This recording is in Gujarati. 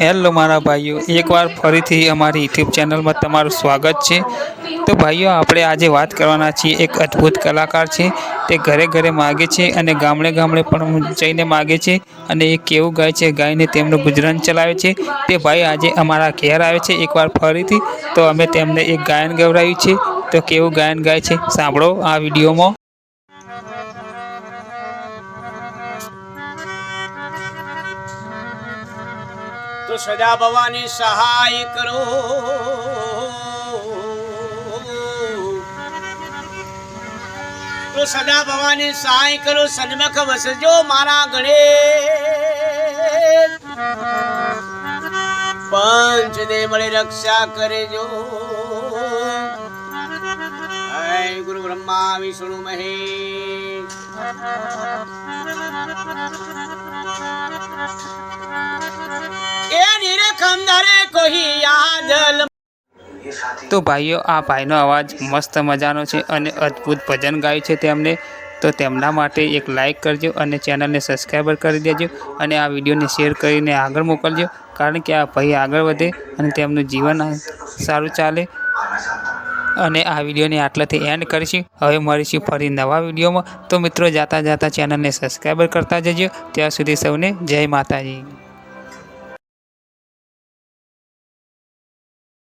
હેલો મારા ભાઈઓ, એકવાર ફરીથી અમારી યુટ્યુબ ચેનલમાં તમારું સ્વાગત છે. તો ભાઈઓ, આપણે આજે વાત કરવાના છીએ એક અદ્ભુત કલાકાર છે. તે ઘરે ઘરે માગે છે અને ગામડે ગામડે પણ જઈને માગે છે અને એ કેવું ગાય છે ગાઈને તેમનું ગુજરાન ચલાવે છે. તે ભાઈ, આજે અમારા ઘેર આવે છે એકવાર ફરીથી. તો અમે તેમને એક ગાયન ગવડાવ્યું છે. તો કેવું ગાયન ગાય છે? સાંભળો આ વિડીયોમાં. તો સદા ભવાની સહાય કરો. તો સદા ભવાની સહાય કરો, સન્મુખ વસજો મારા ગણે પંચ દે મળે રક્ષા કરેજો. ગુરુ બ્રહ્મા, વિષ્ણુ મહેશ. તો ભાઈઓ, આ ભાઈનો અવાજ મસ્ત મજાનો છે અને અદ્ભુત ભજન ગાયું છે તેમને તો તેમના માટે એક લાઇક કરજો અને ચેનલને સબસ્ક્રાઈબર કરી દેજો અને આ વિડીયોને શેર કરીને આગળ મોકલજો. કારણ કે આ ભાઈ આગળ વધે અને તેમનું જીવન સારું ચાલે. અને આ વિડીયોને આટલાથી એન્ડ કરીશું. હવે મળીશું ફરી નવા વિડીયોમાં તો મિત્રો, જાતા જાતા ચેનલને સબસ્ક્રાઈબર કરતા જજો. ત્યાં સુધી સૌને જય માતાજી.